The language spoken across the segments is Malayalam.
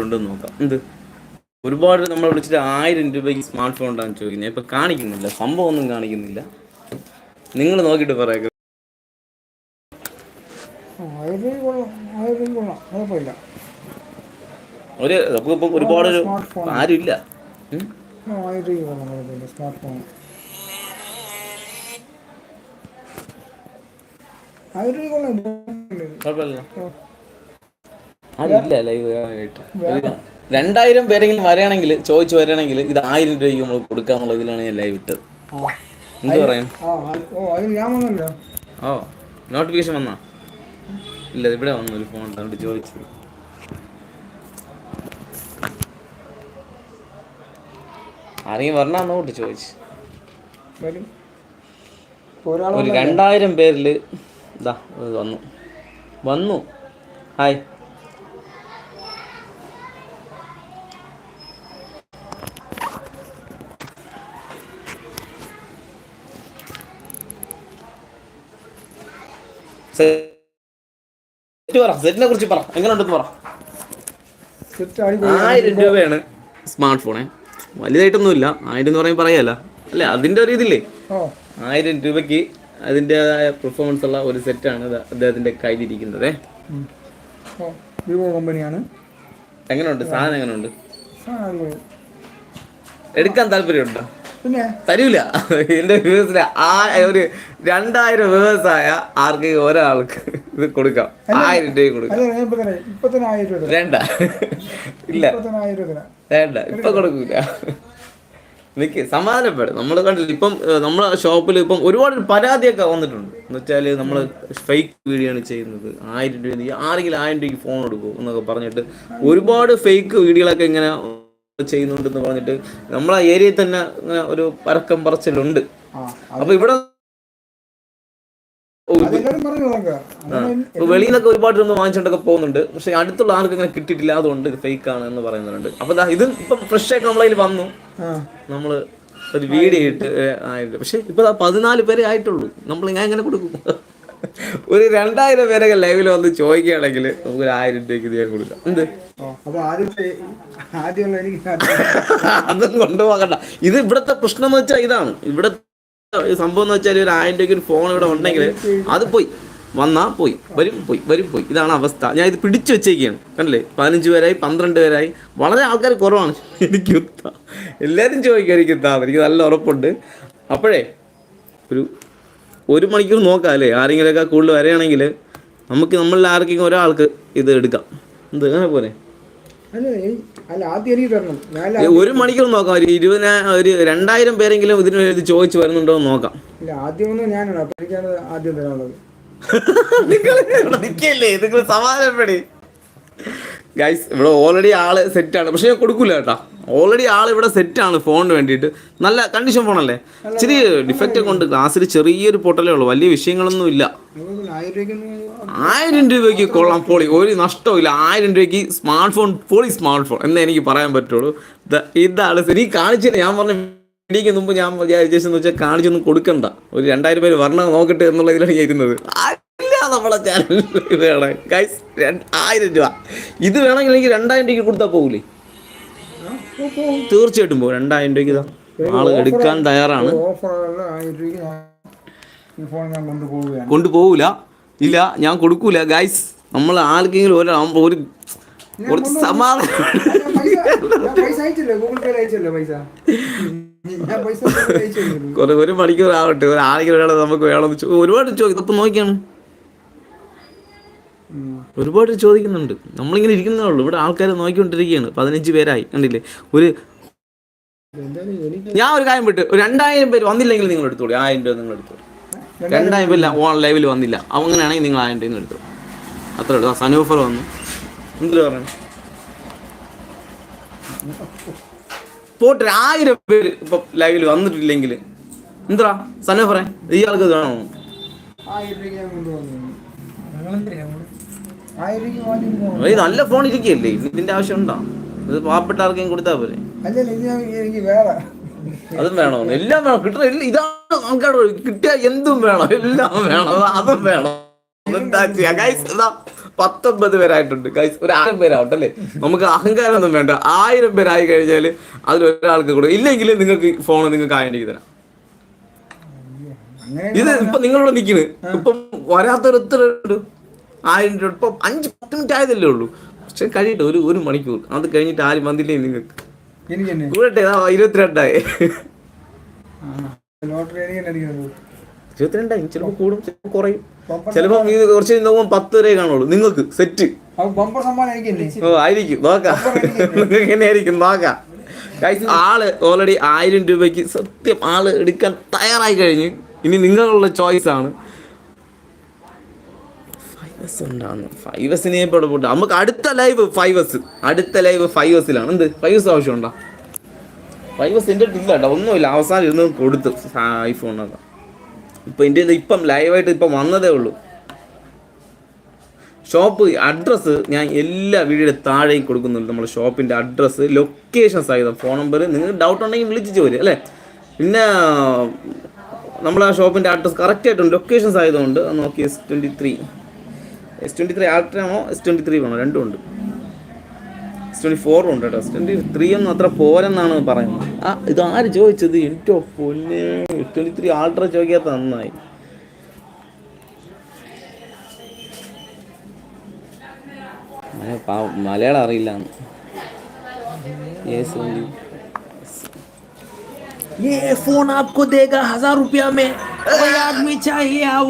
ഉണ്ടെന്ന് നോക്കാം. എന്ത്? ഒരുപാട് നമ്മൾ വിളിച്ചിട്ട് ആയിരം രൂപയ്ക്ക് സ്മാർട്ട് ഫോൺ ഉണ്ടാകും ചോദിക്കുന്നത് ഇപ്പൊ കാണിക്കുന്നില്ല. സംഭവം ഒന്നും കാണിക്കുന്നില്ല. നിങ്ങൾ നോക്കിയിട്ട് പറയാം. ഒരു ഒരുപാട്. ആരും ഇല്ല കുഴപ്പമില്ല. ഇല്ല ലൈവ് ആയിട്ട്. രണ്ടായിരം പേരെങ്കിലും വരികയാണെങ്കിൽ ചോദിച്ചു വരികയാണെങ്കിൽ ഇത് ആയിരം രൂപയ്ക്ക് നമ്മൾ കൊടുക്കാന്നുള്ള ഇതിലാണ് ഞാൻ ലൈവ് ഇട്ടത്. എന്ത് പറയാൻ? ഓ നോട്ടിഫിക്കേഷൻ വന്നാ? ഇല്ല ഇവിടെ വന്നു ഒരു ഫോൺ അതുകൊണ്ട് ചോദിച്ചത് ആരെങ്കിലും വരണാന്ന് കൂട്ടി ചോദിച്ചു. ഒരു രണ്ടായിരം പേരിൽ ഇതാ വന്നു. വന്നു. ഹായ് സെറ്റ് പറ സെറ്റിനെ കുറിച്ച് പറ എങ്ങനെയുണ്ടെന്ന് പറ. ആയിരം രൂപയാണ് സ്മാർട്ട് ഫോണേ വലുതായിട്ടൊന്നുമില്ല ആയിരം എന്ന് പറയുമ്പോൾ പറയല്ല അല്ലേ അതിന്റെ ഒരു ഇതില്ലേ? ഓ ആയിരം രൂപയ്ക്ക് അതിന്റെതായ പെർഫോമൻസ് ഉള്ള ഒരു സെറ്റാണ് അദ്ദേഹത്തിന്റെ കയ്യിലിരിക്കുന്നത്. വിവോ കമ്പനിയാണ്. എങ്ങനെയുണ്ട് സാധനം എങ്ങനെയുണ്ട് എടുക്കാൻ താല്പര്യമുണ്ടോ? തരൂല. എന്റെ വ്യൂവേഴ്സിന് ആ ഒരു രണ്ടായിരം വ്യൂവേഴ്സ് ആയ ആർക്ക് ഒരാൾക്ക് ഇത് കൊടുക്കാം. ആയിരം രൂപ കൊടുക്കാം വേണ്ട. ഇല്ല. വേണ്ട. ഇപ്പൊ കൊടുക്കൂല. നിക്ക് സമാധാനപ്പെടും. നമ്മൾ കണ്ടില്ല ഇപ്പം നമ്മളെ ഷോപ്പിൽ ഇപ്പം ഒരുപാട് പരാതിയൊക്കെ വന്നിട്ടുണ്ട്. എന്ന് വെച്ചാൽ നമ്മൾ ഫേക്ക് വീഡിയോ ആണ് ചെയ്യുന്നത്. ആയിരം രൂപ ആരെങ്കിലും ആയിരം രൂപയ്ക്ക് ഫോൺ എടുക്കും എന്നൊക്കെ പറഞ്ഞിട്ട് ഒരുപാട് ഫേക്ക് വീഡിയോകളൊക്കെ ഇങ്ങനെ ചെയ്യുന്നുണ്ടെന്ന് പറഞ്ഞിട്ട് നമ്മളെ ഏരിയയിൽ തന്നെ ഇങ്ങനെ ഒരു പരക്കം പറച്ചിലുണ്ട്. അപ്പൊ ഇവിടെ വെളിയിലൊക്കെ വെളിയിൽ നിന്നൊക്കെ ഒരുപാട് ഒന്ന് വാങ്ങിച്ചിട്ടൊക്കെ പോകുന്നുണ്ട്. പക്ഷെ അടുത്തുള്ള ആർക്കും ഇങ്ങനെ കിട്ടിയിട്ടില്ല. അതുകൊണ്ട് ഇത് ഫേക്ക് ആണ് എന്ന് പറയുന്നുണ്ട്. അപ്പൊ ഇത് ഇപ്പൊ ഫ്രഷ് ആയിട്ട് നമ്മളതിൽ വന്നു. നമ്മൾ ഒരു വീഡിയോ ഇട്ട് ആയിട്ട്. പക്ഷെ ഇപ്പൊ പതിനാല് പേരെ ആയിട്ടുള്ളൂ. നമ്മൾ ഞാൻ എങ്ങനെ കൊടുക്കും. ഒരു രണ്ടായിരം പേരൊക്കെ ലൈവിൽ വന്ന് ചോദിക്കുകയാണെങ്കിൽ നമുക്ക് ഒരു ആയിരം രൂപയ്ക്ക് ഇത് ഞാൻ കൊടുക്കാം. എന്ത്? അപ്പൊ ആദ്യം അതും കൊണ്ടുപോകണ്ട. ഇത് ഇവിടത്തെ പ്രശ്നം എന്ന് വെച്ചാൽ ഇതാണ്. ഇവിടത്തെ സംഭവം എന്ന് വെച്ചാൽ ഒരു ആയിരം രൂപയ്ക്ക് ഒരു ഫോൺ ഇവിടെ ഉണ്ടെങ്കിൽ അത് പോയി. വന്നാ പോയി. വരും പോയി. വരും പോയി. ഇതാണ് അവസ്ഥ. ഞാൻ ഇത് പിടിച്ചു വെച്ചേക്കാണ്. കണ്ടില്ലേ? പതിനഞ്ച് പേരായി പന്ത്രണ്ട് പേരായി. വളരെ ആൾക്കാർ കുറവാണ്. എനിക്ക് എല്ലാവരും ചോദിക്കും എനിക്ക് ഉത്താ എനിക്ക് നല്ല ഉറപ്പുണ്ട്. അപ്പോഴേ ഒരു ഒരു മണിക്കൂർ നോക്കാം അല്ലേ? ആരെങ്കിലുമൊക്കെ കൂടുതൽ വരികയാണെങ്കിൽ നമുക്ക് നമ്മളിൽ ആർക്കെങ്കിലും ഒരാൾക്ക് ഇത് എടുക്കാം. എന്ത്? അങ്ങനെ പോലെ ഒരു മണിക്കൂർ നോക്കാം. ഒരു ഇരുപതിനാ ഒരു രണ്ടായിരം പേരെങ്കിലും ഇതിന് വേണ്ടി ചോദിച്ചു വരുന്നുണ്ടോ എന്ന് നോക്കാം. ഇല്ല ആദ്യം ഒന്നും ഞാനാണ്. അപ്പൊ ആദ്യം തരാനുള്ളത്. നിങ്ങൾ ഇവിടെ നിൽക്കല്ലേ നിങ്ങൾ സമാധാനപ്പെടി. ഗൈസ് ഇവിടെ ഓൾറെഡി ആൾ സെറ്റാണ് പക്ഷെ ഞാൻ കൊടുക്കൂല കേട്ടാ. ഓൾറെഡി ആൾ ഇവിടെ സെറ്റാണ് ഫോണിന് വേണ്ടിയിട്ട്. നല്ല കണ്ടീഷൻ ഫോണല്ലേ ഇച്ചിരി ഡിഫക്റ്റ് ഒക്കെ ഉണ്ട്. ഗ്ലാസ്സിൽ ചെറിയൊരു പൊട്ടലേ ഉള്ളൂ. വലിയ വിഷയങ്ങളൊന്നും ഇല്ല. ആയിരം രൂപയ്ക്ക് കൊള്ളാം പൊളി. ഒരു നഷ്ടമില്ല ആയിരം രൂപയ്ക്ക് സ്മാർട്ട് ഫോൺ പൊളി സ്മാർട്ട് ഫോൺ എന്നേ എനിക്ക് പറയാൻ പറ്റുള്ളൂ. ഇതാണ് ശരി കാണിച്ചില്ല ഞാൻ പറഞ്ഞ വീഡിയോക്ക് മുമ്പ് ഞാൻ വിചാരിച്ചെന്ന് വെച്ചാൽ കാണിച്ചൊന്നും കൊടുക്കണ്ട. ഒരു രണ്ടായിരം പേര് വരണം നോക്കട്ടെ എന്നുള്ള ഇതിലാണ് ഞാൻ ഇരുന്നത്. ഇല്ല നമ്മളെ ചാനലിൽ വേണം. ഗൈസ് ആയിരം രൂപ. ഇത് വേണമെങ്കിൽ എനിക്ക് രണ്ടായിരം രൂപയ്ക്ക് കൊടുത്താൽ പോകൂലേ? തീർച്ചയായിട്ടും പോകും രണ്ടായിരം രൂപയ്ക്ക് ഇതാ. ആൾ എടുക്കാൻ തയ്യാറാണ്. കൊണ്ടുപോകൂല ഇല്ല ഞാൻ കൊടുക്കൂല. ഗൈസ് നമ്മൾ ആർക്കെങ്കിലും ഒരു ഒരു കുറച്ച് സമാധാനം. ഒരു മണിക്കൂർ ആവട്ടെ ഒരു ആളെങ്കിലും ഒരാളെ നമുക്ക് വേണമെന്ന് ഒരുപാട് ചോദിക്കും. ഇതൊക്കെ നോക്കിയാണ്. ഒരുപാട് ചോദിക്കുന്നുണ്ട്. നമ്മളിങ്ങനെ ഇരിക്കുന്നേ ഉള്ളൂ. ഇവിടെ ആൾക്കാർ നോക്കിക്കൊണ്ടിരിക്കുകയാണ്. പതിനഞ്ച് പേരായി. കണ്ടില്ലേ? ഒരു ഞാൻ ഒരു കാര്യം വിട്ട് രണ്ടായിരം പേര് വന്നില്ലെങ്കിൽ നിങ്ങൾ എടുത്തോളൂ. ആയിരം രൂപ നിങ്ങൾ എടുത്തോളൂ. രണ്ടായിരം പേര് ഓൺ ലൈവിൽ വന്നില്ല. അങ്ങനെയാണെങ്കിൽ നിങ്ങൾ ആയിരം രൂപ എടുത്തോളൂ. അത്രേ ഉള്ളൂ. സനൂഫർ വന്നു. എന്തിനു പറഞ്ഞു? പോട്ട് ആയിരം പേര് ഇപ്പൊ ലൈവിൽ വന്നിട്ടില്ലെങ്കിൽ. എന്താ? സനൂഫറെ ഇയാൾക്ക് ആൾക്ക് വേണോ? ഈ നല്ല ഫോൺ ഇരിക്കുകയല്ലേ? ഇതിന്റെ ആവശ്യം ഉണ്ടോ ഇത് പാവപ്പെട്ട ആർക്കെങ്കിലും കൊടുത്താൽ പോരെ? അല്ലല്ല ഇത് വേറെ. അതും വേണോ? എല്ലാം വേണം? കിട്ടണം എല്ലാം ഇതാണ് ആൾക്കാരോട് കിട്ടിയ എന്തും വേണം? എല്ലാം വേണം? അതും വേണം? എന്താ ചെയ്യാ? ഗൈസ് ഇതാ പത്തൊമ്പത് പേരായിട്ടുണ്ട്. ഗൈസ് ഒരു ആയിരം പേരാവട്ടെ അല്ലേ? നമുക്ക് അഹങ്കാരമൊന്നും വേണ്ട. ആയിരം പേരായി കഴിഞ്ഞാൽ അതിൽ ഒരാൾക്ക് കൊടുക്കും ഇല്ലെങ്കിൽ നിങ്ങൾക്ക് ഫോൺ നിങ്ങൾക്ക് ആയിരം തരാം. ഇത് ഇപ്പൊ നിങ്ങളിവിടെ നിൽക്കുന്നു ഇപ്പം വരാത്തൊരുത്തരുണ്ട് ആയിരം രൂപ ഇപ്പം അഞ്ച് പത്ത് മിനിറ്റ് ആയതല്ലേ ഉള്ളൂ. പക്ഷെ കഴിയട്ടെ ഒരു ഒരു മണിക്കൂർ. അത് കഴിഞ്ഞിട്ട് ആരും വന്നില്ലേ നിങ്ങൾക്ക്? കൂടട്ടെ ഇരുപത്തിരണ്ടായി. ഇരുപത്തിരണ്ടായി ചിലപ്പോൾ കൂടും ചിലപ്പോൾ കുറയും. ചിലപ്പോൾ ഇത് കുറച്ച് നോക്കുമ്പോൾ പത്ത് വരെ കാണുള്ളൂ. നിങ്ങൾക്ക് സെറ്റ്. ബമ്പർ സമ്മാനം എനിക്ക് തന്നെ ഓ ആയിരിക്കും. നോക്കാം. നിങ്ങൾക്ക് എങ്ങനെയായിരിക്കും നോക്കാം. Guys, ആൾ ഓൾറെഡി ആയിരം രൂപയ്ക്ക് സത്യം ആൾ എടുക്കാൻ തയ്യാറായി കഴിഞ്ഞ്. ഇനി നിങ്ങളുള്ള ചോയ്സ് ആണ്. ഫൈവസ് ഉണ്ടാകുന്നു ഫൈവ് എസിനെ ഇപ്പോൾ പോട്ടെ. നമുക്ക് അടുത്ത ലൈവ് ഫൈവ് എസ് അടുത്ത ലൈവ് ഫൈവ് എസിലാണ് എന്ത്? ഫൈവ് ഫൈവസ് ആവശ്യമുണ്ടോ? എസ് എന്റെ ഇല്ല കേട്ടോ. ഒന്നുമില്ല. അവസാനം ഇരുന്ന് കൊടുത്തു. ഐഫോണൊക്കെ ഇപ്പം എന്റെ ഇപ്പം ലൈവായിട്ട് ഇപ്പം വന്നതേ ഉള്ളൂ. ഷോപ്പ് അഡ്രസ്സ് ഞാൻ എല്ലാ വീഡിയോയുടെ താഴെയും കൊടുക്കുന്നുണ്ട്. നമ്മുടെ ഷോപ്പിന്റെ അഡ്രസ്സ് ലൊക്കേഷൻ സഹിതം ഫോൺ നമ്പർ നിങ്ങൾക്ക് ഡൗട്ട് ഉണ്ടെങ്കിൽ വിളിച്ചു വരും അല്ലേ? പിന്നെ നമ്മൾ ആ ഷോപ്പിന്റെ അഡ്രസ്സ് കറക്റ്റ് ആയിട്ടുണ്ട് ലൊക്കേഷൻ അത് നോക്കി S twenty three S twenty three ആൾട്രാണോ S twenty three വേണോ രണ്ടും ഉണ്ട് എസ് ട്വൻറ്റി ഫോറും ഉണ്ട് കേട്ടോ എസ് ട്വൻറ്റി ത്രീ ഒന്നും അത്ര പോരെന്നാണ് പറയുന്നത് ആ ഇത് ആര് ചോദിച്ചത് എൻ്റെ പൊന്നെ എസ് ട്വൻറ്റി ത്രീ ആൾട്ര ചോദിക്കാത്ത നന്നായി മല- പാവം, മലയാളം അറിയില്ല ये फोन आपको देगा हजार रुपया में कोई आदमी चाहिए आओ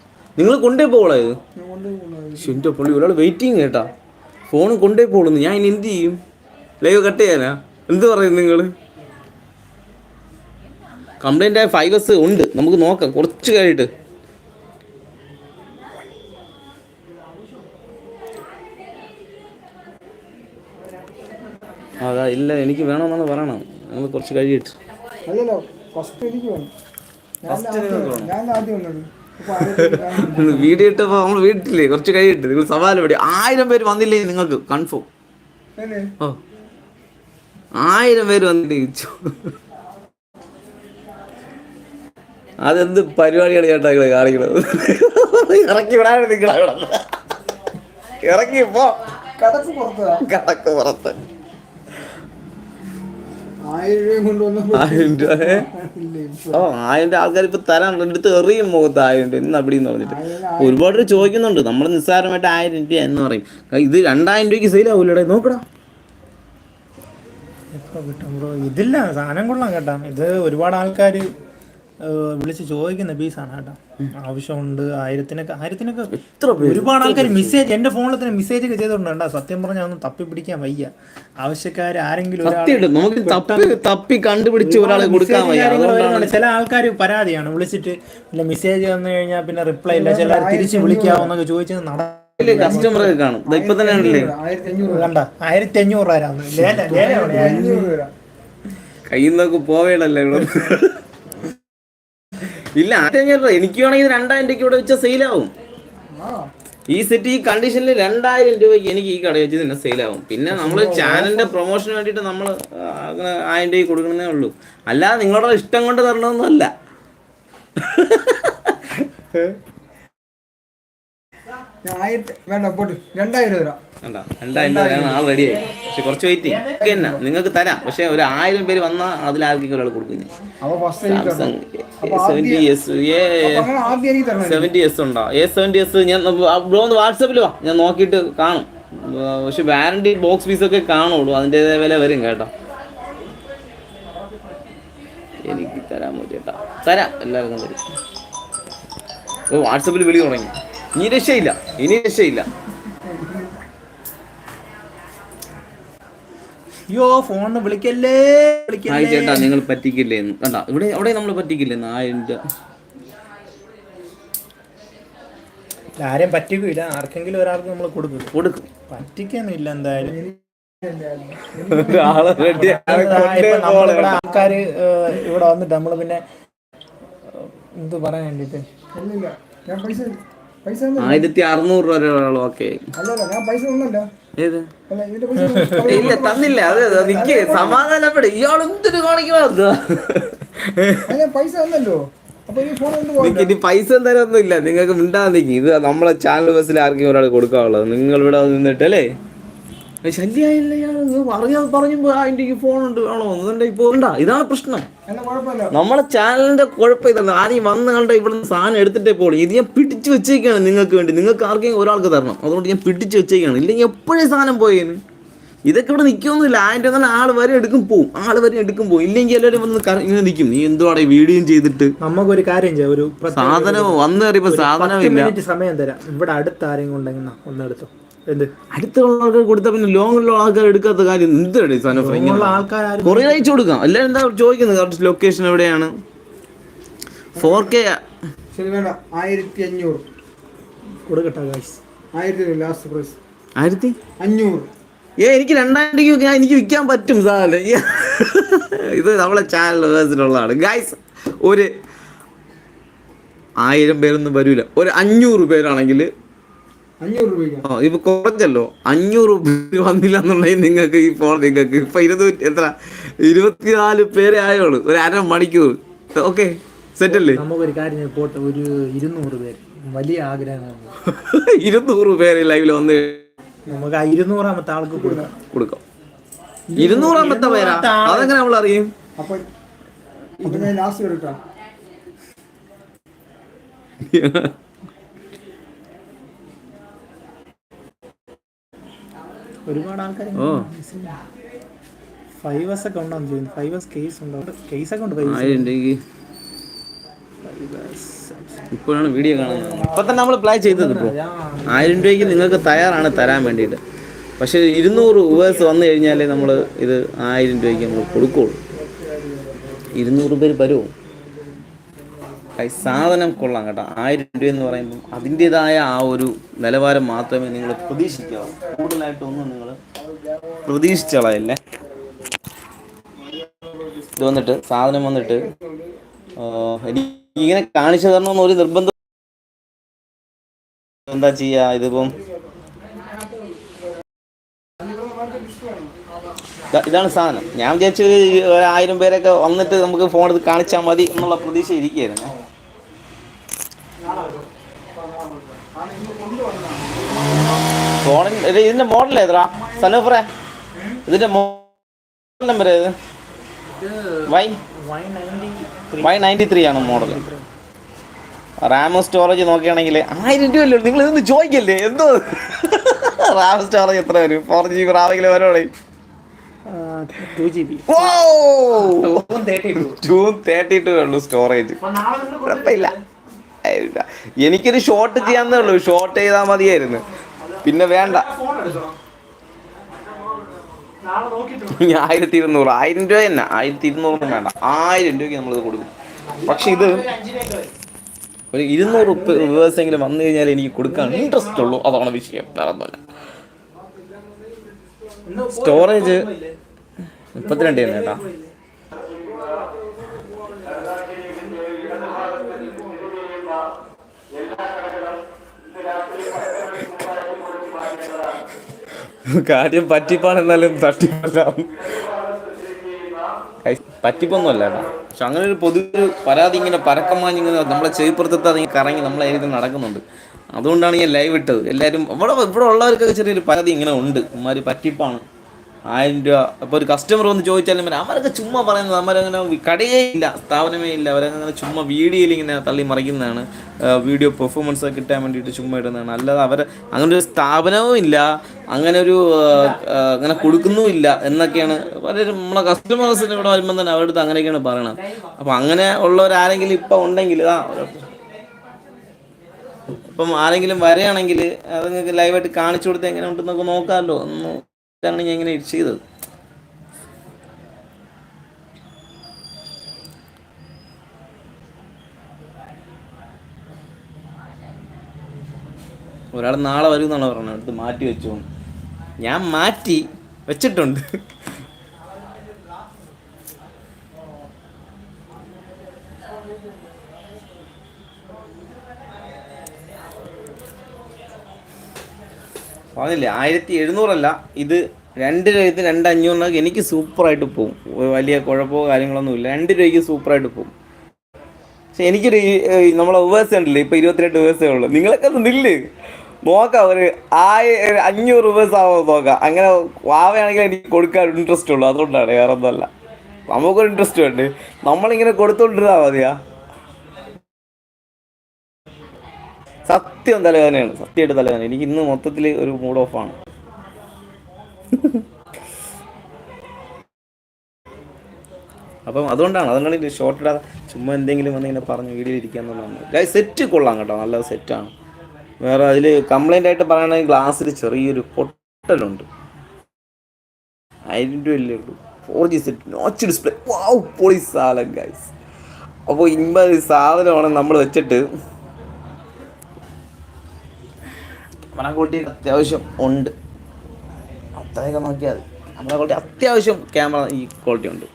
നിങ്ങൾ കൊണ്ടേ പോകളാ ഇത് ഞാൻ കൊണ്ടുപോകുന്നത് ശ്ശെ, പുള്ളി ഒരാൾ വെയിറ്റിംഗ് കേട്ടാ. ഫോൺ കൊണ്ടേ പോകുന്നു ഞാൻ ഇനി എന്ത് ചെയ്യും? ലൈവ് കട്ട് ചെയ്യാനാ? എന്ത് പറയും നിങ്ങൾ കംപ്ലൈന്റ് ആയ ഫൈവസ് ഉണ്ട്. നമുക്ക് നോക്കാം. കുറച്ച് കഴിഞ്ഞിട്ട്. അതാ ഇല്ല എനിക്ക് വേണമെന്നാണ് പറയണം. നിങ്ങൾ കുറച്ച് കഴിയിട്ട് അല്ലല്ലോ ഫസ്റ്റ് എനിക്ക് വേണം. ഞാൻ ആദ്യം വന്നത്. വീഡിയോ ഇട്ടപ്പോ നമ്മൾ വീട്ടില്ലേ കുറച്ച് കഴിയിട്ട് നിങ്ങൾ സവാല എവിടെ ആയിരം പേര് വന്നില്ലേ നിങ്ങൾക്ക്? കൺഫേം ഓ. ആയിരം പേര് വന്നിട്ട് ചോദിച്ചു അതെന്ത് പരിപാടിയാണ് ചേട്ടാ നിങ്ങളെ കാണിക്കണത്? ഇറക്കി വിടാൻ നിങ്ങളെ ഇറക്കി പോ. കടക്ക് പുറത്ത് കടക്ക് പുറത്ത്. ആയിരം രൂപ. ഓ ആയിരം രൂപ ആൾക്കാർ ഇപ്പൊ തരാൻ എടുത്ത് എറിയും മുഖത്ത് ആയിരം രൂപ. ഇന്ന് അപ്പടി എന്ന് പറഞ്ഞിട്ട് ഒരുപാട് പേര് ചോദിക്കുന്നുണ്ട്. നമ്മൾ നിസ്സാരമായിട്ട് ആയിരം രൂപ എന്ന് പറയും. ഇത് രണ്ടായിരം രൂപയ്ക്ക് സെയിൽ ആവൂലടെ. നോക്കടാ. ഇതില്ല സാധനം കൊള്ളാം കേട്ടാ. ഇത് ഒരുപാട് ആൾക്കാർ വിളിച്ച് ചോദിക്കുന്ന പീസാണ് കേട്ടോ. ആവശ്യമുണ്ട്. ആയിരത്തിനൊക്കെ ആയിരത്തിനൊക്കെ ഒരുപാട് ആൾക്കാർ മെസ്സേജ് എന്റെ ഫോണിൽ തന്നെ മെസ്സേജ് ഒക്കെ ചെയ്തോണ്ട് കേട്ടോ സത്യം പറഞ്ഞാൽ ഒന്നും തപ്പി പിടിക്കാൻ വയ്യ. ആവശ്യക്കാർ ആരെങ്കിലും നമുക്ക് തപ്പി കണ്ടുപിടിച്ച് ഒരാളെ കൊടുക്കാൻ വയ്യ. ചില ആൾക്കാർ പരാതിയാണ്. വിളിച്ചിട്ട് പിന്നെ മെസ്സേജ് വന്നു കഴിഞ്ഞാൽ പിന്നെ റിപ്ലൈ ഇല്ല. ചില തിരിച്ച് വിളിക്കാവുന്നൊക്കെ ചോദിച്ചത് നട കസ്റ്റമർ കാണും. ദാ ഇപ്പൊ തന്നെ ആയിരത്തി രൂപ? അഞ്ഞൂറ് രൂപ കയ്യിൽ നിന്നൊക്കെ പോവേണല്ലേ ഇവിടെ? ഇല്ല ആയിരത്തി അഞ്ഞൂറ് രൂപ എനിക്ക് വേണമെങ്കിൽ രണ്ടായിരം രൂപയ്ക്ക് ഇവിടെ വെച്ച സെയിലാവും ഈ സെറ്റ് ഈ കണ്ടീഷനിൽ രണ്ടായിരം രൂപയ്ക്ക് എനിക്ക് ഈ കടയിൽ വെച്ച് തന്നെ സെയിലാവും പിന്നെ നമ്മൾ ചാനലിന്റെ പ്രൊമോഷന് വേണ്ടിയിട്ട് നമ്മൾ അങ്ങനെ ആയിരം രൂപയ്ക്ക് കൊടുക്കണമെന്നേ ഉള്ളൂ. അല്ലാതെ നിങ്ങളുടെ ഇഷ്ടം കൊണ്ട് തരണമെന്നല്ല. ആയിരത്തി വേണ്ട പോട്ട്. രണ്ടായിരം രൂപ കണ്ടോ രണ്ടായിരം രൂപ തരാൻ ആൾ റെഡിയായി പക്ഷെ കുറച്ച് വെയിറ്റ് ചെയ്യും. നിങ്ങൾക്ക് തരാം. പക്ഷെ ഒരു ആയിരം പേര് വന്നാൽ അതിലാർക്കും ഒരാൾ കൊടുക്കുന്നു എസ് എസ് ഉണ്ടോ? എ എസ് ഞാൻ ബ്രോ ഒന്ന് വാട്സപ്പിൽ വാ. ഞാൻ നോക്കിയിട്ട് കാണും. പക്ഷെ വാറണ്ടി ബോക്സ് പീസ് ഒക്കെ കാണുള്ളൂ. അതിന്റെതായ വില വരും കേട്ടോ. എനിക്ക് തരാൻ പറ്റിയ തരാം. എല്ലാവർക്കും തരും. വാട്സപ്പിൽ വിളി തുടങ്ങി. ഇനി രക്ഷയില്ല ഇനി രക്ഷയില്ല. അയ്യോ ഫോണിന് വിളിക്കല്ലേ വിളിക്കല്ലേ. ചേട്ടാ നിങ്ങൾ പറ്റിക്കില്ലേ എന്ന് കണ്ട ഇവിടെ അവിടെ നമ്മൾ പറ്റിക്കില്ലെന്ന്. ആയിരം രൂപ ആരെയും പറ്റിക്കില്ല ആർക്കെങ്കിലും ഒരാൾക്ക് നമ്മൾ കൊടുക്കും. കൊടുക്കും. പറ്റിക്കൊന്നുമില്ല എന്തായാലും. ആൾക്കാര് ഇവിടെ വന്നിട്ട് നമ്മൾ പിന്നെ എന്ത് പറയാൻ വേണ്ടിട്ട് ആയിരത്തി അറുന്നൂറ് രൂപ ഒരാൾ ഓക്കെ. ഇല്ല തന്നില്ല. അത് നിക്ക്. സമാധാനപ്പെട്. ഇയാൾ എന്തിനു കാണിക്കണം അതിന് പൈസ ഇനി എന്തായാലും ഒന്നും ഇല്ല നിങ്ങൾക്ക് മിണ്ടാതെ നിൽക്കും ഇത് നമ്മളെ ചാനൽ ബസ്സിൽ ആർക്കും ഒരാൾ കൊടുക്കാനുള്ളത്. നിങ്ങൾ ഇവിടെ നിന്നിട്ട് അല്ലേ ശല്യായില്ല അറിയാതെ പറഞ്ഞപ്പോ അതിന്റെ ഫോൺ ഉണ്ട് ആണോ എന്നുണ്ടെ ഇപ്പൊ? ഉണ്ടാ ഇതാണ് പ്രശ്നം. എന്നെ നമ്മളെ ചാനലിന്റെ കുഴപ്പം ഇതാണ് ആദ്യം വന്ന് കണ്ട ഇവിടുന്ന് സാധനം എടുത്തിട്ടേ പോളി. ഇത് ഞാൻ പിടിച്ചു വെച്ചേക്കാണ് നിങ്ങൾക്ക് വേണ്ടി. നിങ്ങൾക്ക് ആർക്കെങ്കിലും ഒരാൾക്ക് തരണം. അതുകൊണ്ട് ഞാൻ പിടിച്ചു വെച്ചേക്കാണ്. ഇല്ലെങ്കിൽ എപ്പോഴേ സാധനം പോയേന്? ഇതൊക്കെ ഇവിടെ നിൽക്കൊന്നുമില്ല. അതിന്റെ തന്നെ ആൾ വരെ എടുക്കും പോവും. ആൾ വരെ എടുക്കും പോവും. ഇല്ലെങ്കിൽ എല്ലാവരും വന്ന് ഇങ്ങനെ നിൽക്കും. നീ എന്തുവാടെ വീഡിയോ ചെയ്തിട്ട്? നമുക്കൊരു കാര്യം ചെയ്യാം. ഒരു സാധനം വന്നു കയറിയപ്പോ സാധനം സമയം തരാം. ഇവിടെ അടുത്ത ആരെങ്കിലും ഉണ്ടെങ്കിൽ ഒന്നെടുത്തോ ഒന്ന് എടുത്തോ. എന്ത് അടുത്തുള്ള ആൾക്കാർ കൊടുത്താൽ പിന്നെ ലോങ്ങിലുള്ള ആൾക്കാർ എടുക്കാത്ത കാര്യം എന്താണ് സാധനം കുറേ അയച്ചു കൊടുക്കാം. എല്ലാവരും എന്താ ചോദിക്കുന്നത്? കറക്റ്റ് ലൊക്കേഷൻ എവിടെയാണ്? ഫോർ കെ ആയിരത്തി അഞ്ഞൂറ് ആയിരത്തി? അഞ്ഞൂറ്. ഏ എനിക്ക് രണ്ടായിരം രൂപ എനിക്ക് വിൽക്കാൻ പറ്റും സാധനം. ഈ- ഇത് നമ്മളെ ചാനലുള്ളതാണ് ഗായ്സ് ഗൈസ് ഒരു ആയിരം പേരൊന്നും വരൂല. ഒരു അഞ്ഞൂറ് പേരാണെങ്കിൽ ഇപ്പൊ കുറച്ചല്ലോ അഞ്ഞൂറ് രൂപ വന്നില്ല എന്നുണ്ടെങ്കിൽ നിങ്ങൾക്ക് ഈ ഫോൺ നിങ്ങൾക്ക് ഇപ്പൊ ഇരുന്നൂറ്റി എത്ര? ഇരുപത്തിനാല് പേരെ ആയോളൂ ഒരു അര മണിക്കൂർ ഓക്കെ സെറ്റ് അല്ലേ നമുക്കൊരു കാര്യം. പോട്ടെ ഒരു ഇരുന്നൂറ് പേര്. വലിയ ആഗ്രഹമാണ്. ഇരുന്നൂറ് പേര് ലൈവിൽ വന്ന് നമുക്ക് ആ ഇരുന്നൂറാമത്തെ ആൾക്ക് കൊടുക്കാം. കൊടുക്കാം. ഇരുന്നൂറാമത്തെ പേരാ? അതെങ്ങനെ നമ്മൾ അറിയും? അപ്പൊ ഞാൻ ലാസ്റ്റ് വരട്ടാ ഒരുപാട് ആൾക്കാർ ഓ. ഫൈവേഴ്സ് ഒക്കെ ഉണ്ടോ ചെയ്യുന്നു ഫൈവേഴ്സ് കേസ് ഉണ്ടോ? കേസ് ഒക്കെ ഉണ്ട് രൂപയ്ക്ക് ഇപ്പോഴാണ് വീഡിയോ കാണുന്നത്. ഇപ്പൊ തന്നെ നമ്മൾ പ്ലേ ചെയ്തത് ഇപ്പോൾ ആയിരം രൂപയ്ക്ക് നിങ്ങൾക്ക് തയ്യാറാണ് തരാൻ വേണ്ടിയിട്ട്. പക്ഷേ ഇരുന്നൂറ് ഉപേഴ്സ് വന്നു കഴിഞ്ഞാലേ നമ്മൾ ഇത് ആയിരം രൂപയ്ക്ക് നമ്മൾ കൊടുക്കുള്ളൂ. ഇരുന്നൂറ് പേര് വരുമോ? കൈ സാധനം കൊള്ളാം കേട്ടോ. ആയിരം രൂപ എന്ന് പറയുമ്പോൾ അതിന്റെതായ ആ ഒരു നിലവാരം മാത്രമേ നിങ്ങൾ പ്രതീക്ഷിക്കാവൂ. കൂടുതലായിട്ടൊന്നും നിങ്ങൾ പ്രതീക്ഷിച്ചളയല്ലേ? ഇത് വന്നിട്ട് സാധനം വന്നിട്ട് ഇങ്ങനെ കാണിച്ചു തരണമെന്ന് ഒരു നിർബന്ധം എന്താ ചെയ്യാ ഇതിപ്പം? ഇതാണ് സാധനം. ഞാൻ വിചാരിച്ചു ഒരു ആയിരം പേരൊക്കെ വന്നിട്ട് നമുക്ക് ഫോൺ എടുത്ത് കാണിച്ചാൽ മതി എന്നുള്ള പ്രതീക്ഷ ഇരിക്കുകയായിരുന്നു. ഇതിന്റെ മോഡൽ ഏതാ സനൂഫറെ. ഇതിന്റെ മോഡൽ നമ്പർ ഏത്? വൈ വൈ നയന്റി ത്രീ ആണ് മോഡൽ റാം സ്റ്റോറേജ് നോക്കുകയാണെങ്കിൽ ആയിരം രൂപ അല്ലേ നിങ്ങൾ ഇതൊന്ന് ചോദിക്കല്ലേ? എന്തോ? റാം സ്റ്റോറേജ് എത്ര വരും? ഫോർ ജി ബി റാമെങ്കിലും വരോടെ two G B June thirty two ഉള്ളൂ സ്റ്റോറേജ് കുഴപ്പമില്ല. എനിക്കൊരു ഷോർട്ട് ചെയ്യാന്നേ ഉള്ളൂ. ഷോട്ട് ചെയ്താൽ മതിയായിരുന്നു. പിന്നെ വേണ്ട. ആയിരത്തി ഇരുന്നൂറ്. ആയിരം രൂപ തന്നെ. ആയിരത്തി ഇരുന്നൂറൊന്നും വേണ്ട. ആയിരം രൂപയ്ക്ക് നമ്മളിത് കൊടുക്കും. പക്ഷെ ഇത് ഒരു ഇരുന്നൂറ് റിവേഴ്സെങ്കിലും വന്നു കഴിഞ്ഞാൽ എനിക്ക് കൊടുക്കാൻ ഇൻട്രസ്റ്റ് ഉള്ളൂ. അതാണ് വിഷയം. വേറെ സ്റ്റോറേജ് മുപ്പത്തിരണ്ട് തന്നെ കേട്ടാ. കാര്യം പറ്റിപ്പാണെന്നാലും തട്ടിപ്പല്ലാം പറ്റിപ്പൊന്നുമല്ല. പക്ഷെ അങ്ങനെ ഒരു പൊതുവൊരു പരാതി ഇങ്ങനെ പരക്കമാഞ്ഞിങ്ങനെ നമ്മളെ ചെവിപ്പുറത്തത്തെ അത് കറങ്ങി നമ്മളെ ഇത് നടക്കുന്നുണ്ട്. അതുകൊണ്ടാണ് ഞാൻ ലൈവ് ഇട്ടത്. എല്ലാവരും ഇവിടെ ഇവിടെ ഉള്ളവർക്കൊക്കെ ചെറിയൊരു പരാതി ഇങ്ങനെ ഉണ്ട്. ഇമാര് പറ്റിപ്പാണ്. ആയിരം രൂപ. അപ്പോൾ ഒരു കസ്റ്റമർ വന്ന് ചോദിച്ചാലും പിന്നെ അവരൊക്കെ ചുമ്മാ പറയുന്നത് അവരങ്ങനെ കടയേ ഇല്ല സ്ഥാപനമേ ഇല്ല. അവരങ്ങനെ ചുമ്മാ വീഡിയോയിൽ ഇങ്ങനെ തള്ളി മറിക്കുന്നതാണ്. വീഡിയോ പെർഫോമൻസ് ഒക്കെ കിട്ടാൻ വേണ്ടിയിട്ട് ചുമ്മാ ഇടുന്നതാണ്. അല്ലാതെ അവർ അങ്ങനെ ഒരു സ്ഥാപനവും ഇല്ല അങ്ങനെ ഒരു അങ്ങനെ കൊടുക്കുന്നുമില്ല എന്നൊക്കെയാണ് പലരും നമ്മളെ കസ്റ്റമേഴ്സിന് ഇവിടെ വരുമ്പോൾ തന്നെ അവരുടെ അടുത്ത് അങ്ങനെയൊക്കെയാണ് പറയണത്. അപ്പം അങ്ങനെ ഉള്ളവരാരെങ്കിലും ഇപ്പം ഉണ്ടെങ്കിൽ ആ ഇപ്പം ആരെങ്കിലും വരികയാണെങ്കിൽ അത് നിങ്ങൾക്ക് ലൈവായിട്ട് കാണിച്ചു കൊടുത്ത് എങ്ങനെ ഉണ്ടെന്നൊക്കെ നോക്കാമല്ലോ. എന്ന് ഇതാണ് ഞാൻ ഇങ്ങനെ ചെയ്തത്. ഒരാൾ നാളെ വരും എന്നാണ് പറഞ്ഞത്. അടുത്ത് മാറ്റി വെച്ചു. ഞാൻ മാറ്റി വെച്ചിട്ടുണ്ട്. പറഞ്ഞില്ലേ ആയിരത്തി എഴുന്നൂറല്ല ഇത് രണ്ട് രൂപയ്ക്ക് രണ്ട് അഞ്ഞൂറിനൊക്കെ എനിക്ക് സൂപ്പറായിട്ട് പോകും വലിയ കുഴപ്പമോ കാര്യങ്ങളൊന്നും ഇല്ല. രണ്ട് രൂപയ്ക്ക് സൂപ്പറായിട്ട് പോകും പക്ഷെ എനിക്കൊരു നമ്മളെ ഉപേസം ഉണ്ടല്ലേ ഇപ്പൊ ഇരുപത്തിരണ്ട് ഉപേസേ ഉള്ളൂ. നിങ്ങളൊക്കെ നില്ല്. നോക്കാം ഒരു ആയ അഞ്ഞൂറ് ഉപവാസം ആവുമോ നോക്കാം. അങ്ങനെ വാവയാണെങ്കിൽ എനിക്ക് കൊടുക്കാൻ ഇൻട്രസ്റ്റ് ഉള്ളൂ. അതുകൊണ്ടാണ് വേറെ ഒന്നുമല്ല നമുക്കൊരു ഇൻട്രസ്റ്റ് ഉണ്ട്. നമ്മളിങ്ങനെ കൊടുത്തോണ്ടിരുന്നാൽ മതിയാ. സത്യം തലവേദനയാണ്. സത്യമായിട്ട് തലവേദന. എനിക്ക് ഇന്ന് മൊത്തത്തിൽ ഒരു മൂഡ് ഓഫ് ആണ്. അപ്പം അതുകൊണ്ടാണ് ഇത് ഷോർട്ട് ഇടാതെ ചുമ്മാ എന്തെങ്കിലും വന്ന് ഇങ്ങനെ പറഞ്ഞ് വീഡിയോ ഇരിക്കാന്നുള്ളതാണ് സെറ്റ് കൊള്ളാം കേട്ടോ. നല്ല സെറ്റാണ് വേറെ അതിൽ കംപ്ലൈന്റ് ആയിട്ട് പറയുകയാണെങ്കിൽ ഗ്ലാസ്സിൽ ചെറിയൊരു പൊട്ടലുണ്ട്. അതിന്റെ വലിയ four G set notch display wow പൊളി സാധനം ഗൈസ് അപ്പോൾ ഇമ്പത് സാധനമാണ് നമ്മൾ വെച്ചിട്ട് ക്വാളിറ്റി അത്യാവശ്യം ഉണ്ട്. അത്രയൊക്കെ നോക്കിയാൽ മതി നമ്മളെ ക്വാളിറ്റി അത്യാവശ്യം ക്യാമറ ഈ ക്വാളിറ്റി ഉണ്ട്.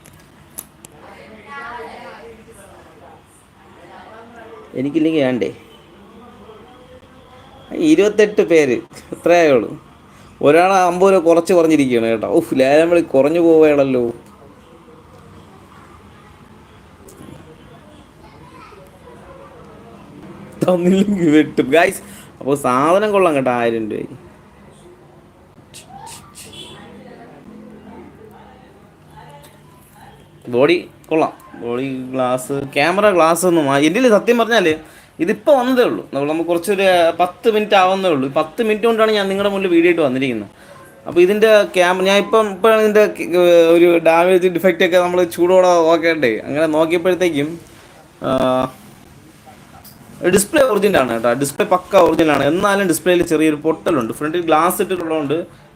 എനിക്കില്ലെങ്കിൽ വേണ്ടേ? ഇരുപത്തെട്ട് പേര് എത്രയേ ഉള്ളൂ. ഒരാൾ അമ്പത് രൂപ കുറച്ച് കുറഞ്ഞിരിക്കുകയാണ് കേട്ടോ. ഓഹ് ലേലം വിളി കുറഞ്ഞു പോവുകയാണല്ലോ. തന്നില്ലെങ്കിൽ വെട്ടും. ഗായ്സ് അപ്പോൾ സാധനം കൊള്ളാം കേട്ടോ ആയിരം രൂപ. ബോഡി കൊള്ളാം. ബോഡി ഗ്ലാസ് ക്യാമറ ഗ്ലാസ് ഒന്നും എന്റെ സത്യം പറഞ്ഞാൽ ഇതിപ്പോൾ വന്നതേ ഉള്ളൂ. നമ്മൾ നമുക്ക് കുറച്ചൊരു പത്ത് മിനിറ്റ് ആവുന്നേ ഉള്ളൂ. പത്ത് മിനിറ്റ് കൊണ്ടാണ് ഞാൻ നിങ്ങളുടെ മുന്നിൽ വീഡിയോ ആയിട്ട് വന്നിരിക്കുന്നത്. അപ്പോൾ ഇതിന്റെ ക്യാമറ ഞാൻ ഇപ്പം ഇപ്പോഴാണ് ഇതിന്റെ ഒരു ഡാമേജ് ഡിഫക്റ്റ് ഒക്കെ നമ്മൾ ചൂടോടെ നോക്കേണ്ടേ അങ്ങനെ നോക്കിയപ്പോഴത്തേക്കും ഡിസ്പ്ലേ ഒറിജിനൽ ആണ് കേട്ടോ. ഡിസ്പ്ലേ പക്ക ഒറിജിനൽ ആണ്. എന്നാലും ഡിസ്പ്ലേയിൽ ചെറിയൊരു പൊട്ടലുണ്ട്. ഫ്രണ്ടിൽ ഗ്ലാസ് ഇട്ടിട്ടുള്ളതുകൊണ്ട്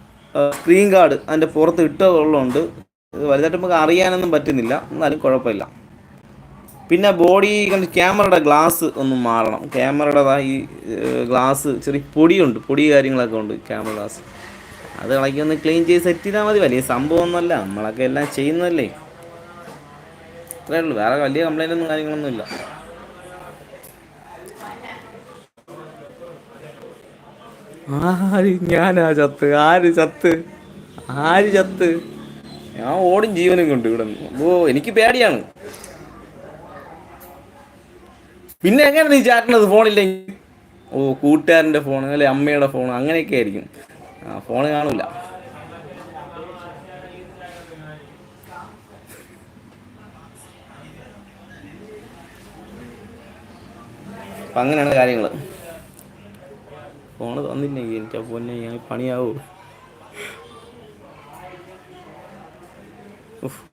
സ്ക്രീൻ ഗാർഡ് അതിന്റെ പുറത്ത് ഇട്ടതുള്ളതുകൊണ്ട് ഇത് വലുതായിട്ട് നമുക്ക് അറിയാനൊന്നും പറ്റുന്നില്ല. എന്നാലും കുഴപ്പമില്ല. പിന്നെ ബോഡി ക്യാമറയുടെ ഗ്ലാസ് ഒന്ന് മാറണം. ക്യാമറയുടെ ഈ ഗ്ലാസ് ചെറിയ പൊടിയുണ്ട്. പൊടി കാര്യങ്ങളൊക്കെ ഉണ്ട് ക്യാമറ ഗ്ലാസ് അത് ഇളക്കി ഒന്ന് ക്ലീൻ ചെയ്ത് സെറ്റ് ചെയ്താൽ മതി. വലിയ സംഭവമൊന്നുമല്ല. നമ്മളൊക്കെ എല്ലാം ചെയ്യുന്നതല്ലേ. അത്രേ ഉള്ളൂ. വേറെ വലിയ കംപ്ലൈന്റ് ഒന്നും കാര്യങ്ങളൊന്നും ആര് ഞാനാ ചത്ത്? ആര് ചത്ത്? ആര് ചത്ത്? ഞാൻ ഓടും ജീവനും കൊണ്ട് ഇവിടെ. ഓ എനിക്ക് പേടിയാണ്. പിന്നെ എങ്ങനെ നീ ചാറ്റണത് ഫോണില്ലെങ്കിൽ ഓ കൂട്ടുകാരന്റെ ഫോൺ അല്ലെ? അമ്മയുടെ ഫോൺ അങ്ങനെയൊക്കെ ആയിരിക്കും. ആ ഫോൺ കാണൂല. അപ്പം അങ്ങനെയാണ് കാര്യങ്ങൾ ഫോണ് തന്നില്ലെങ്കിൽ എനിക്ക് പൊന്നെ ഞാൻ പണിയാവൂ.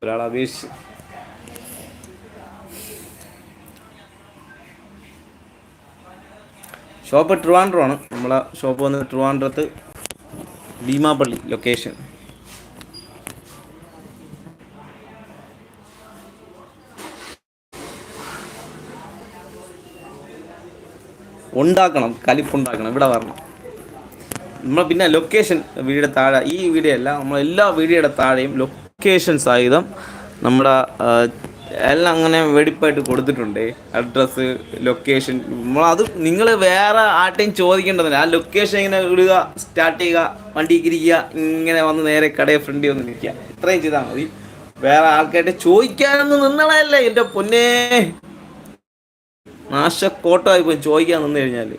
ഒരാളെ അപേക്ഷിച്ച്. ഷോപ്പ് ട്രിവാൻഡ്രമാണ്. നമ്മളെ ഷോപ്പ് വന്ന് ട്രിവാൻഡ്രത്ത് ഭീമാപ്പള്ളി ലൊക്കേഷൻ ഉണ്ടാക്കണം കലിപ്പുണ്ടാക്കണം ഇവിടെ വരണം. നമ്മൾ പിന്നെ ലൊക്കേഷൻ വീഡിയോ താഴെ ഈ വീഡിയോ നമ്മൾ എല്ലാ വീഡിയോയുടെ താഴെയും ലൊക്കേഷൻ സഹിതം നമ്മുടെ എല്ലാം അങ്ങനെ വെടിപ്പായിട്ട് കൊടുത്തിട്ടുണ്ട്. അഡ്രസ്സ് ലൊക്കേഷൻ നമ്മളത് നിങ്ങൾ വേറെ ആട്ടെയും ചോദിക്കേണ്ടതില്ല. ആ ലൊക്കേഷൻ ഇങ്ങനെ ഇടുക സ്റ്റാർട്ട് ചെയ്യുക വണ്ടി കിരിക്കുക ഇങ്ങനെ വന്ന് നേരെ കടയെ ഫ്രണ്ടിൽ വന്ന് നിൽക്കുക. ഇത്രയും ചെയ്താൽ മതി. വേറെ ആൾക്കാരുടെ ചോദിക്കാനൊന്നും നിന്നളല്ലേ എന്റെ പൊന്നേ. നാശക്കോട്ടമായി പോയി ചോദിക്കാൻ നിന്ന് കഴിഞ്ഞാൽ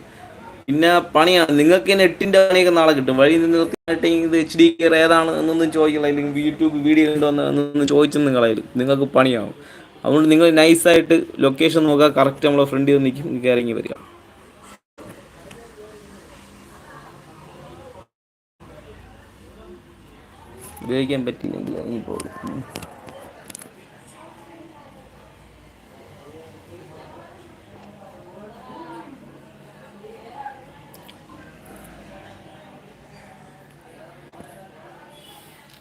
പിന്നെ പണിയാണ് നിങ്ങൾക്ക് തന്നെ എട്ടിന്റെ പണിയൊക്കെ നാളെ കിട്ടും. വഴി നിർത്തിയിട്ട് ഇത് എച്ച് ഡി കെയർ ഏതാണ് എന്നൊന്നും ചോദിക്കില്ല. അല്ലെങ്കിൽ യൂട്യൂബ് വീഡിയോ ഉണ്ടോ എന്നൊന്നും ചോദിച്ചെന്ന് കളയില്ല നിങ്ങൾക്ക് പണിയാവും. അതുകൊണ്ട് നിങ്ങൾ നൈസായിട്ട് ലൊക്കേഷൻ നോക്കുക. കറക്റ്റ് നമ്മളെ ഫ്രണ്ടിൽ നിൽക്കും കയറിങ്ങി വരിക. ഉപയോഗിക്കാൻ പറ്റില്ലെങ്കിൽ ഇറങ്ങി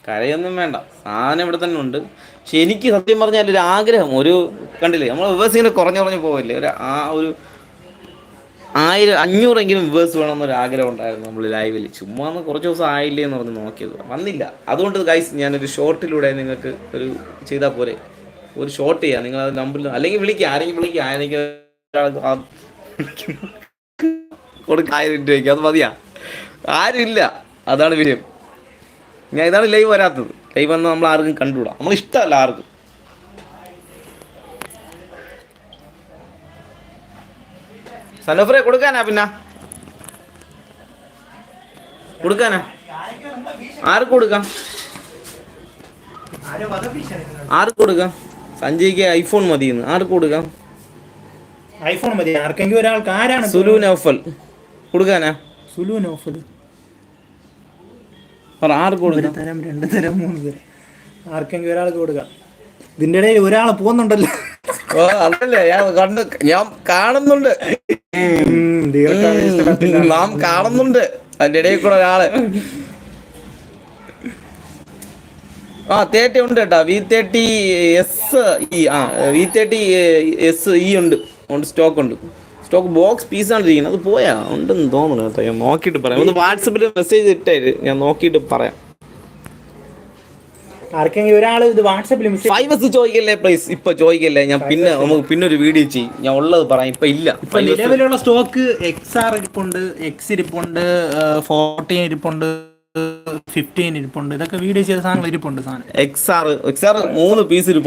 കരയൊന്നും വേണ്ട. സാധനം ഇവിടെ തന്നെ ഉണ്ട്. പക്ഷെ എനിക്ക് സത്യം പറഞ്ഞാൽ ഒരു ആഗ്രഹം ഒരു കണ്ടില്ലേ? നമ്മൾ വിവേഴ്സ് ഇങ്ങനെ കുറഞ്ഞു കുറഞ്ഞു പോകില്ലേ ഒരു ആ ഒരു ആയിരം അഞ്ഞൂറെങ്കിലും വേണം വേണമെന്നൊരു ആഗ്രഹം ഉണ്ടായിരുന്നു നമ്മൾ ലൈവിൽ ചുമ്മാ കുറച്ച് ദിവസം ആയില്ലേ എന്ന് പറഞ്ഞ് നോക്കിയത്. വന്നില്ല. അതുകൊണ്ട് ഗൈസ് ഞാനൊരു ഷോർട്ടിലൂടെ നിങ്ങൾക്ക് ഒരു ചെയ്താൽ പോരെ. ഒരു ഷോർട്ട് ചെയ്യാം. നിങ്ങൾ അത് നമ്പറിൽ അല്ലെങ്കിൽ വിളിക്കുക ആരെങ്കിലും വിളിക്കുക ആരെങ്കിലും കൊടുക്കുക ആയിരം രൂപയ്ക്ക്. അത് മതിയാ. ആരും ഇല്ല. അതാണ് വിഷയം. ഞാൻ ഇതാണ് ലൈവ് വരാത്തത്. ലൈവ് വന്നാൽ നമ്മൾ ആർക്കും കണ്ടുകൂടാ. നമ്മൾ ഇഷ്ടമല്ല ആർക്കും. സനോഫറെ കൊടുക്കാനാ പിന്നെ? കൊടുക്കാനാ? ആർക്ക് കൊടുക്കാം? ആർക്ക് കൊടുക്കാം? സഞ്ജയ്ക്ക് ഐഫോൺ മതിയെന്ന്. ആർക്ക് കൊടുക്കാം? ഐഫോൺ മതി. ആർക്കെങ്കിലും ഒരാൾക്ക്. ആരാണ് സുലു നൗഫൽ. കൊടുക്കാനാ? സുലു നോഫൽ. പറ ആർക്ക് കൊടുക്കാം? തരം രണ്ട് തരം മൂന്ന് തരം. ആർക്കെങ്കിലും ഒരാൾക്ക് കൊടുക്കാം. ഇതിന്റെ ഇടയിൽ ഒരാൾ പോകുന്നുണ്ടല്ലോ. ഓ അതല്ലേ ഞാൻ കണ്ട് ഞാൻ കാണുന്നുണ്ട്. നാം കാണുന്നുണ്ട്. അതിന്റെ ഇടയിൽ കൂടെ ഒരാൾ. ആ തേർട്ടി ഉണ്ട് കേട്ടാ. വി തേർട്ടി എസ് ഇ ആ വി തേർട്ടി എസ് ഇ ഉണ്ട്. ഉണ്ട് സ്റ്റോക്ക് ഉണ്ട്. സ്റ്റോക്ക് ബോക്സ് പീസാണ് ഇരിക്കുന്നത്. അത് പോയാ? ഉണ്ടെന്ന് തോന്നുന്നു കേട്ടോ. ഞാൻ നോക്കിയിട്ട് പറയാം. ഒന്ന് വാട്സപ്പിൽ മെസ്സേജ് ഇട്ടായിട്ട് ഞാൻ നോക്കിയിട്ട് പറയാം. ആർക്കെങ്കിലും ഒരാൾ ഇത് വാട്സപ്പിൽ ഫൈവ് എസ് ചോദിക്കല്ലേ പ്ലീസ് ഇപ്പൊ ചോദിക്കല്ലേ? ഞാൻ പിന്നെ നമുക്ക് പിന്നെ ഒരു വീഡിയോ ചെയ്യും. ഞാൻ ഉള്ളത് പറയാം. ഇപ്പൊ ഇല്ല. ഇപ്പൊ നിലവിലുള്ള സ്റ്റോക്ക് എക്സ് ആർ ഇരിപ്പുണ്ട് എക്സ് ഇരിപ്പുണ്ട് ഫോർട്ടീൻ ഇരിപ്പുണ്ട്. ഫിഫ്റ്റീൻ ഇരിപ്പുണ്ട്. ഇതൊക്കെ വീഡിയോ ചെയ്ത സാധനങ്ങൾ ഇരിപ്പുണ്ട് സാധനം. എക്സാർ എക്സാർ മൂന്ന് പീസ് എടുക്കാൻ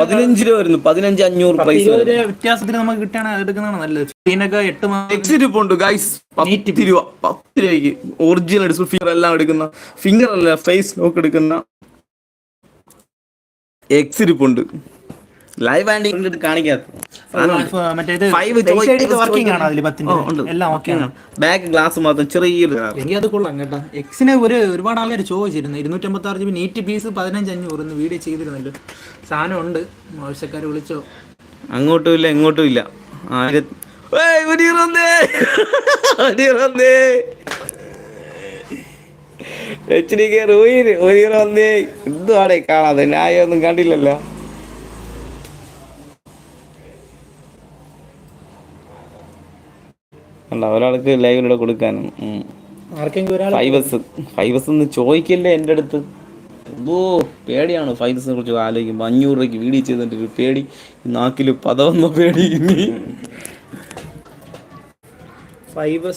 പതിനഞ്ച് രൂപ വരുന്നു. പതിനഞ്ച് അഞ്ഞൂറ് പ്രൈസ് വ്യത്യാസത്തിന് നമുക്ക് കിട്ടുകയാണെങ്കിൽ അത് എടുക്കുന്നതാണ് നല്ലത്. ഫിഫ്റ്റീനൊക്കെ എട്ട് മാസം ഇരിപ്പുണ്ട് ഗൈസ് പത്ത് രൂപ പത്ത് രൂപയ്ക്ക് ഒറിജിനൽ എടുത്ത് ഫിംഗർ എല്ലാം എടുക്കുന്ന ഫിംഗർ അല്ല ഫേസ് ലോക്ക് എടുക്കുന്ന എക്സ് ഇരിപ്പുണ്ട്. ലൈവ് ആൻഡ് കാണിക്കാത്ത. ബാക്ക് ഗ്ലാസ് മാത്രം ചെറിയൊരു എനിക്ക് അത് കൊള്ളാം കേട്ടോ. എക്സിനെ ഒരു ഒരുപാട് ആൾക്കാർ ചോദിച്ചിരുന്നു. ഇരുന്നൂറ്റമ്പത്തി ആറ് ജി ബി നീറ്റ് പീസ് പതിനഞ്ച് അഞ്ഞൂറ് എന്ന് വീഡിയോ ചെയ്തിരുന്നല്ലോ. സാധനം ഉണ്ട് ആവശ്യക്കാർ വിളിച്ചോ? അങ്ങോട്ടും ഇല്ല ഇങ്ങോട്ടും ഇല്ല. ആയിരത്തി എച്ച് ഡി കെ റൂയിന് മുനീർ വന്നേ എന്തുവാടെ കാണാതെ? ന്യായമൊന്നും കണ്ടില്ലല്ലോ. അല്ല ഒരാൾക്ക് ലൈവിലൂടെ കൊടുക്കാനും ഫൈവസ് ഫൈവസ് എന്ന് ചോദിക്കല്ലേ എന്റെ അടുത്ത്? ഓ പേടിയാണ് ഫൈവസിനെ കുറിച്ച് ആലോചിക്കുമ്പോൾ അഞ്ഞൂറ് രൂപയ്ക്ക് വീടി ചെയ്തിട്ട് ഒരു പേടി നാക്കിൽ പതവന്ന പേടി. ഇനി ഫൈവ്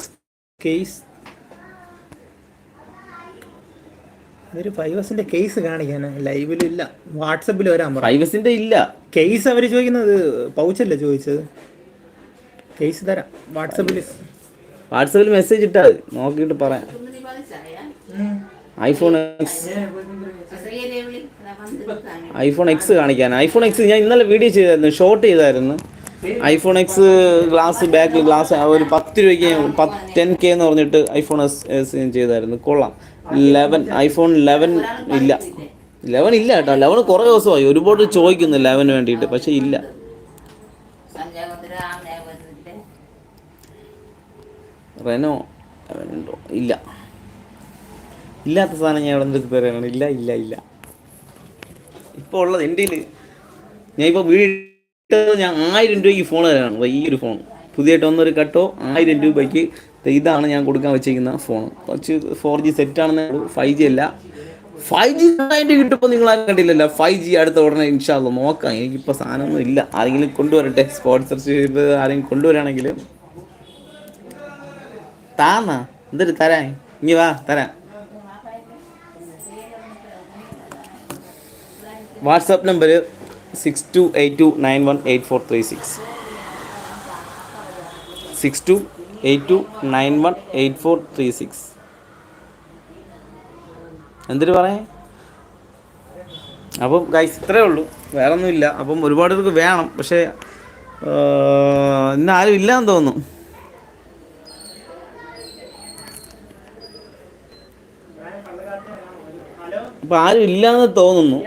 കേസ്. ഇതൊരു ഫൈവസിന്റെ കേസ് കാണിക്കാൻ ലൈവിലില്ല വാട്സപ്പിൽ വരാൻ പറ. ഫൈവസിന്റെ ഇല്ല. കേസ് അവർ ചോദിക്കുന്നത് പൗച്ചല്ലേ ചോദിച്ചത്? കേസ് തരാം. വാട്സപ്പിൽ വാട്സപ്പിൽ മെസ്സേജ് ഇട്ടാൽ മതി. നോക്കിയിട്ട് പറയാം. ഐഫോൺ എക്സ് ഐഫോൺ എക്സ് കാണിക്കാൻ. ഐഫോൺ എക്സ് ഞാൻ ഇന്നലെ വീഡിയോ ചെയ്തായിരുന്നു. ഷോർട്ട് ചെയ്തായിരുന്നു. IPhone X glass back glass ഒരു പത്ത് രൂപയ്ക്ക് പത്ത് ടെൻ കെ എന്ന് പറഞ്ഞിട്ട് ഐഫോൺ എസ് എസ് ചെയ്തായിരുന്നു. കൊള്ളാം. ലെവൻ ഐഫോൺ ലെവൻ ഇല്ല. ലെവൻ ഇല്ല കേട്ടോ. ലെവൻ കുറേ ദിവസമായി. ഒരുപാട് ചോദിക്കുന്നു ലെവന് വേണ്ടിയിട്ട്. പക്ഷേ ഇല്ല. റെനോ അവനുണ്ടോ? ഇല്ല. ഇല്ലാത്ത സാധനം ഞാൻ ഇവിടെ നിന്ന് തരാനാണ് ഇല്ല ഇല്ല ഇല്ല. ഇപ്പോൾ ഉള്ളത് എന്റെ ഞാൻ ഇപ്പോൾ വീട്ടത് ഞാൻ ആയിരം രൂപയ്ക്ക് ഫോൺ തരാണ് ദാ ഈ ഒരു ഫോൺ പുതിയതായിട്ട് ഒന്നൊരു കട്ടോ ആയിരം രൂപയ്ക്ക്. ഇതാണ് ഞാൻ കൊടുക്കാൻ വെച്ചിരിക്കുന്ന ഫോൺ കുറച്ച് ഫോർ ജി സെറ്റാണെന്ന് ഫൈവ് ജി അല്ല. ഫൈവ് ജി അതിന്റെ കിട്ടുമ്പോൾ നിങ്ങൾ ആരും കണ്ടില്ലല്ലോ. ഫൈവ് ജി അടുത്ത ഉടനെ ഇൻഷാല്ലോ നോക്കാം. എനിക്കിപ്പോൾ സാധനമൊന്നും ഇല്ല. ആരെങ്കിലും കൊണ്ടുവരട്ടെ? സ്പോൺസർഷിപ്പ് ആരെങ്കിലും കൊണ്ടുവരാണെങ്കിൽ താന്നാ എന്തൊരു തരാൻ ഇനി വാ തരാം WhatsApp number six two eight two nine one eight four three six six two eight two nine one eight four three six എന്തിട്ട് പറയാ? അപ്പം ഗൈസ് ഇത്രേ ഉള്ളൂ. വേറെ ഒന്നുമില്ല അപ്പം ഒരുപാട് പേർക്ക് വേണം. പക്ഷേ ഇന്ന് ആരും ഇല്ലാന്ന് തോന്നുന്നു. അപ്പം ആരും ഇല്ലാന്ന് തോന്നുന്നു.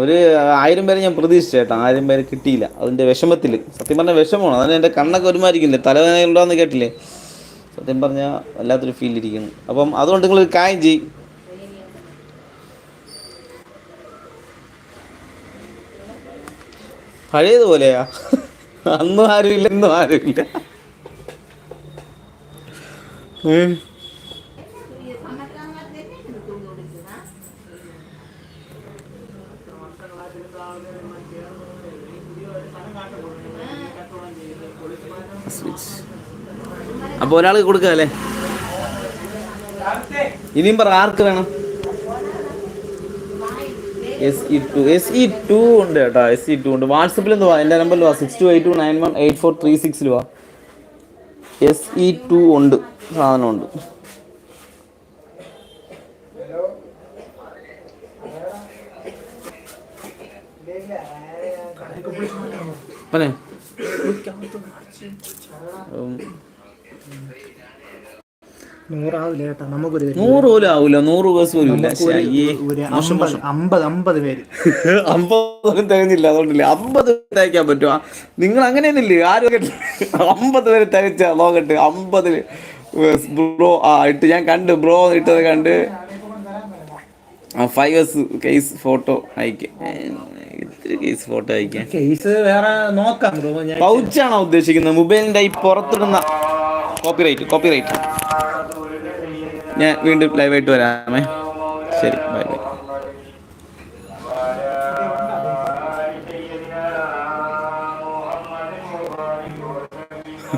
ഒരു ആയിരം പേരെ ഞാൻ പ്രതീക്ഷിച്ചു ചേട്ടാ ആയിരം പേര് കിട്ടിയില്ല. അതിന്റെ വിഷമത്തിൽ സത്യം പറഞ്ഞാൽ വിഷമമാണ്. അതിന് എന്റെ കണ്ണൊക്കെ ഒരുമാതിരിക്കില്ലേ തലവേദന ഉണ്ടോയെന്ന് കേട്ടില്ലേ? സത്യം പറഞ്ഞാൽ വല്ലാത്തൊരു ഫീൽ ഇരിക്കുന്നു. അപ്പം അതുകൊണ്ട് നിങ്ങൾ ഒരു കാര്യം ചെയ്യും. പഴയതുപോലെയാ. അന്നും ആരുമില്ല ഇന്നും ആരുമില്ല. അപ്പൊ ഒരാൾ കൊടുക്കുക അല്ലേ? ഇനിയും പറ ആർക്ക് വേണം? S E two S E two ഉണ്ട് കേട്ടോ എസ് ഇ ടു ഉണ്ട്. വാട്സപ്പിൽ എന്ത് വാ എന്റെ നമ്പറിൽ വാ six two eight two nine one eight four three സിക്സിൽ വാ. എസ് ഇ ടു ഉണ്ട് സാധനം ഉണ്ട്. പറഞ്ഞേ. നൂറാവില്ല കേട്ടോ നമുക്കൊരു കാര്യം. നൂറ് പോലും ആവൂല. നൂറ് ബസ് പോലും ഇല്ല നമുക്കൊരു- ശ്ശേ, ഒരു മോശം, അമ്പത് അമ്പത് അമ്പത് പേര്. അമ്പത് തികഞ്ഞില്ല. അതുകൊണ്ടില്ല അമ്പത് തയ്ക്കാൻ പറ്റുമോ നിങ്ങൾ അങ്ങനെയൊന്നുമില്ലേ? ആരും അമ്പത് പേര് തികച്ച നോക്കട്ടെ അമ്പതിൽ ബ്രോ ആ ഇട്ട് ഞാൻ കണ്ട് ബ്രോ ഇട്ടത് കണ്ട്. ആ ഫൈവ് എസ് കേസ് ഫോട്ടോ അയക്കാം. ഇത്തിരി കേസ് ഫോട്ടോ അയക്കാം. കേസ് വേറെ നോക്കാം ബ്രോ. ഞാൻ പൗച്ചാണോ ഉദ്ദേശിക്കുന്നത്? മൊബൈലിന്റെ ഈ പുറത്തിടുന്ന കോപ്പിറൈറ്റ് കോപ്പിറൈറ്റ് ഞാൻ വീണ്ടും ലൈവായിട്ട് വരാമേ. ശരി ബൈ ബൈ